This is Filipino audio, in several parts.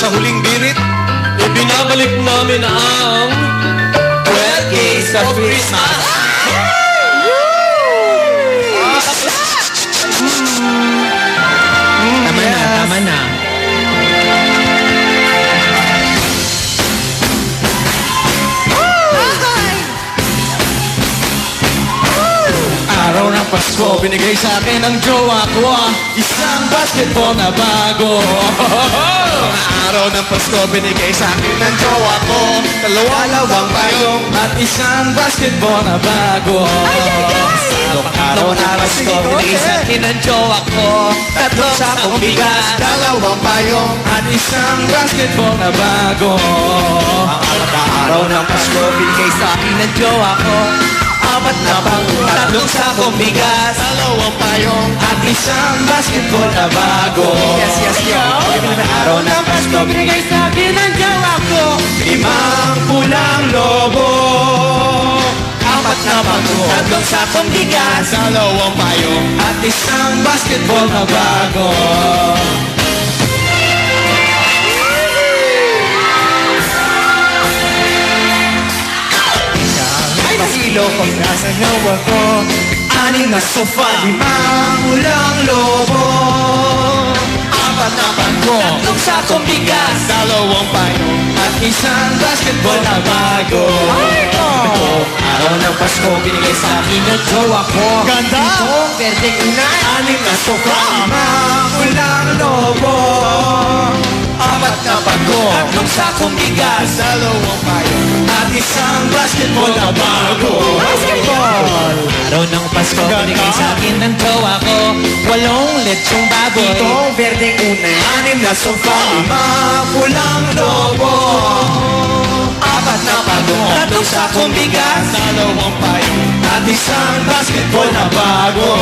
sa huling birit, Ibinabalik namin ang 12 Days of Christmas. Pasko, binigay sa akin ng jowa ko ah, Isang basketball na bago. Araw ng Pasko, binigay sa akin ng jowa ko. Dalawang payong at isang basketball na bago. Araw ng Pasko, binigay sa akin ng jowa ko. Tatlong sakong bigas, dalawang payong at isang basketball na bago. Araw ng Pasko, binigay sa akin ng jowa ko apat na pang tatlong sakong bigas? Dalawang payong. At isang basketball na bago. Yes, yes, yes. Araw ng Pasko binigay sa akin ang jowa ko. Limang pulang lobo. Apat na pang tatlong sakong bigas. Dalawang payong. At isang basketball na bago ay nasilo ko nasa gawa ko Anim na sofa, limang ulang lobo. Apat na pangko, tatlong sakong bigas. Dalawang payo at isang basketball na bago. Ito, araw ng Pasko binigay sa akin ng jowa ko. Ganda! Itong berdeng unay Anim na sofa, limang ulang lobo. Apat na pangko, tatlong sakong bigas. Dalawang payo at isang basketball na bago. Basketball! Araw ng Pasko, binigay sa akin ng jowa ko. Walong lechong baboy. Itong berdeng unay Anim na sofa. Lima pulang lobo. Apat na pagong Tatlong sakong bigas. Dalawang payo. At isang basketball na bago.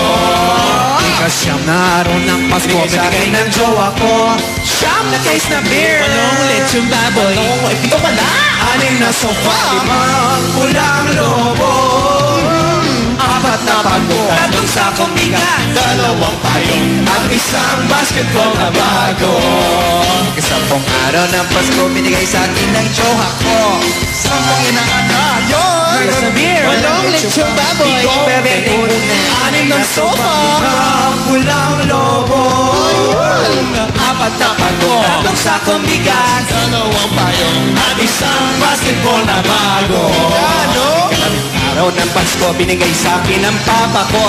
Ikasyam na araw ng Pasko Binigay ng jowa ko Siyam na case na beer. Walong lechong baboy. Ay, pito pala. Anim na sofa Limang pulang lobo. Apat na pagbo Tatlong sakong bigas Dalawang payong. At isang basketball na bago. Kasampung araw ng Pasko Binigay sa akin ng jowa ko. Sampung inaanak Yun Sa beer. Walong lechong baboy. Ikaw, bebe, Anim ng sofa Tatlong sakong bigas Dalawang payong At isang basketball na bago. Ano? Araw ng Pasko, binigay sa akin ng papa ko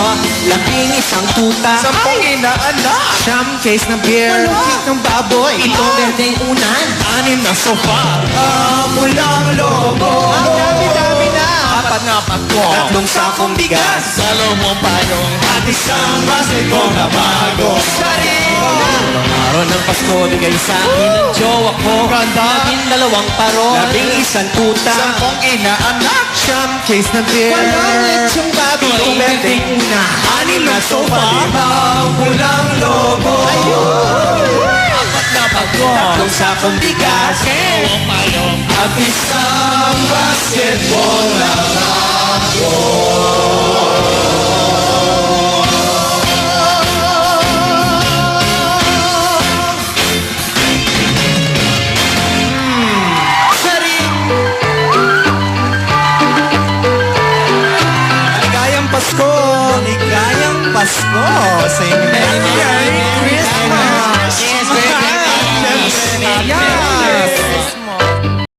Laking isang tuta. Sampung inaanak Siyam case na beer. Walong ng baboy. Itong berdeng unan. Anim na sofa Pulang lobo. Ang dami-dami na. Apat na pagko Tatlong sakong bigas Dalawang payong Isang basketball na bago Araw ng Pasko Bigay sa akin ng jowa ko. Ganda. Labing dalawang parol Labing isang tuta. Sampung inaanak Siyam case na beer. Walong lechong baboy. Itong berdeng una Anim na sofa Limang pulang lobo. Apat na pagko Tatlong sakong bigas. At isang basketball Pasko! Sa inyo. Merry Christmas! Yes, Merry Yes! Christmas.